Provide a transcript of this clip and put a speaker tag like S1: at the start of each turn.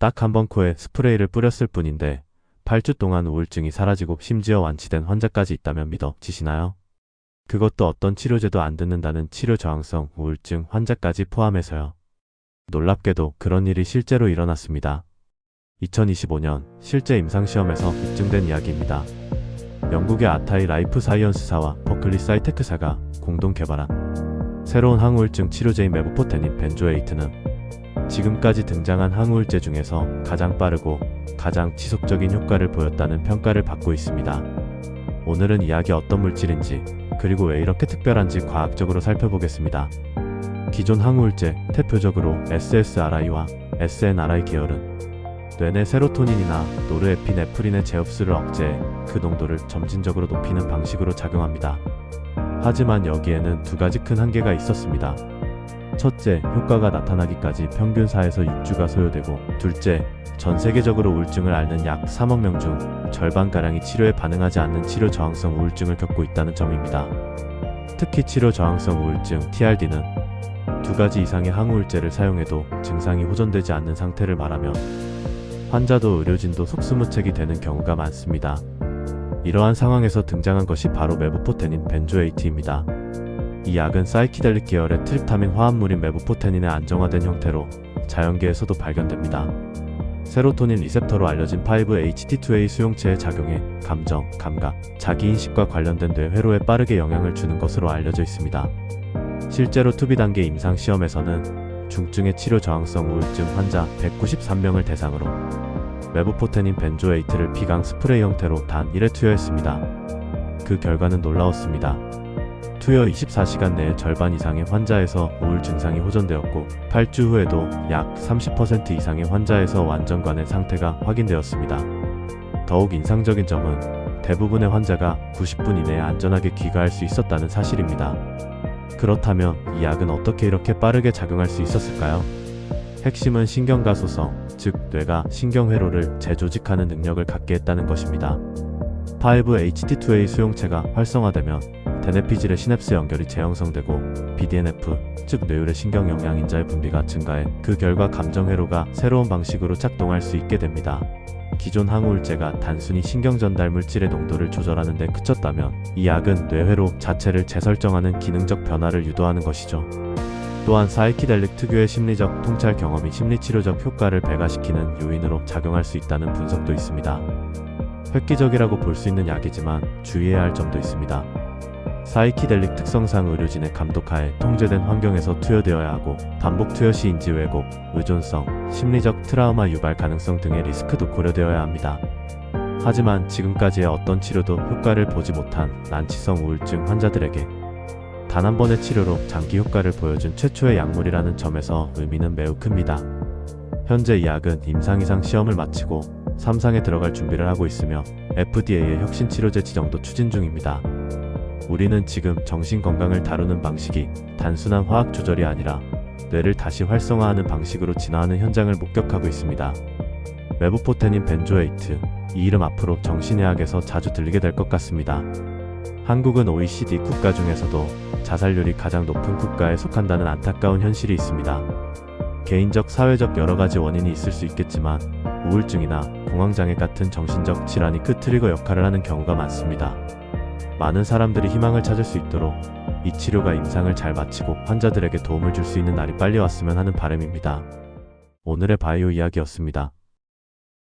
S1: 딱 한 번 코에 스프레이를 뿌렸을 뿐인데 8주 동안 우울증이 사라지고 심지어 완치된 환자까지 있다면 믿어지시나요? 그것도 어떤 치료제도 안 듣는다는 치료 저항성 우울증 환자까지 포함해서요. 놀랍게도 그런 일이 실제로 일어났습니다. 2025년 실제 임상시험에서 입증된 이야기입니다. 영국의 아타이 라이프 사이언스사와 버클리 사이테크사가 공동 개발한 새로운 항우울증 치료제인 메부포테닌 벤조에이트는 지금까지 등장한 항우울제 중에서 가장 빠르고 가장 지속적인 효과를 보였다는 평가를 받고 있습니다. 오늘은 이야기 어떤 물질인지 그리고 왜 이렇게 특별한지 과학적으로 살펴보겠습니다. 기존 항우울제, 대표적으로 SSRI와 SNRI 계열은 뇌내 세로토닌이나 노르에피네프린의 제흡수를 억제해 그 농도를 점진적으로 높이는 방식으로 작용합니다. 하지만 여기에는 두 가지 큰 한계가 있었습니다. 첫째, 효과가 나타나기까지 평균 4에서 6주가 소요되고, 둘째, 전 세계적으로 우울증을 앓는 약 3억 명 중 절반가량이 치료에 반응하지 않는 치료 저항성 우울증을 겪고 있다는 점입니다. 특히 치료 저항성 우울증 TRD는 두 가지 이상의 항우울제를 사용해도 증상이 호전되지 않는 상태를 말하며 환자도 의료진도 속수무책이 되는 경우가 많습니다. 이러한 상황에서 등장한 것이 바로 메부포테닌 벤조에이트입니다. 이 약은 사이키델릭 계열의 트립타민 화합물인 메부포테닌의 안정화된 형태로 자연계에서도 발견됩니다. 세로토닌 리셉터로 알려진 5-HT2A 수용체의 작용에 감정, 감각, 자기인식과 관련된 뇌회로에 빠르게 영향을 주는 것으로 알려져 있습니다. 실제로 투비 단계 임상 시험에서는 중증의 치료 저항성 우울증 환자 193명을 대상으로 메부포테닌 벤조에이트를 비강 스프레이 형태로 단 1회 투여했습니다. 그 결과는 놀라웠습니다. 투여 24시간 내에 절반 이상의 환자에서 우울 증상이 호전되었고 8주 후에도 약 30% 이상의 환자에서 완전관의 상태가 확인되었습니다. 더욱 인상적인 점은 대부분의 환자가 90분 이내에 안전하게 귀가할 수 있었다는 사실입니다. 그렇다면 이 약은 어떻게 이렇게 빠르게 작용할 수 있었을까요? 핵심은 신경가소성, 즉 뇌가 신경회로를 재조직하는 능력을 갖게 했다는 것입니다. 5-HT2A 수용체가 활성화되면 대뇌피질의 시냅스 연결이 재형성되고 BDNF, 즉 뇌율의 신경 영양인자의 분비가 증가해 그 결과 감정 회로가 새로운 방식으로 작동할 수 있게 됩니다. 기존 항우울제가 단순히 신경 전달 물질의 농도를 조절하는 데 그쳤다면 이 약은 뇌회로 자체를 재설정하는 기능적 변화를 유도하는 것이죠. 또한 사이키델릭 특유의 심리적 통찰 경험이 심리치료적 효과를 배가시키는 요인으로 작용할 수 있다는 분석도 있습니다. 획기적이라고 볼 수 있는 약이지만 주의해야 할 점도 있습니다. 사이키델릭 특성상 의료진의 감독하에 통제된 환경에서 투여되어야 하고 반복 투여 시 인지 왜곡, 의존성, 심리적 트라우마 유발 가능성 등의 리스크도 고려되어야 합니다. 하지만 지금까지의 어떤 치료도 효과를 보지 못한 난치성 우울증 환자들에게 단 한 번의 치료로 장기 효과를 보여준 최초의 약물이라는 점에서 의미는 매우 큽니다. 현재 이 약은 임상 이상 시험을 마치고 3상에 들어갈 준비를 하고 있으며 FDA의 혁신치료제 지정도 추진 중입니다. 우리는 지금 정신 건강을 다루는 방식이 단순한 화학 조절이 아니라 뇌를 다시 활성화하는 방식으로 진화하는 현장을 목격하고 있습니다. 메부포테닌 벤조에이트 이 이름 앞으로 정신의학에서 자주 들리게 될 것 같습니다. 한국은 OECD 국가 중에서도 자살률이 가장 높은 국가에 속한다는 안타까운 현실이 있습니다. 개인적, 사회적 여러 가지 원인이 있을 수 있겠지만 우울증이나 공황장애 같은 정신적 질환이 그 트리거 역할을 하는 경우가 많습니다. 많은 사람들이 희망을 찾을 수 있도록 이 치료가 임상을 잘 마치고 환자들에게 도움을 줄 수 있는 날이 빨리 왔으면 하는 바람입니다. 오늘의 바이오 이야기였습니다.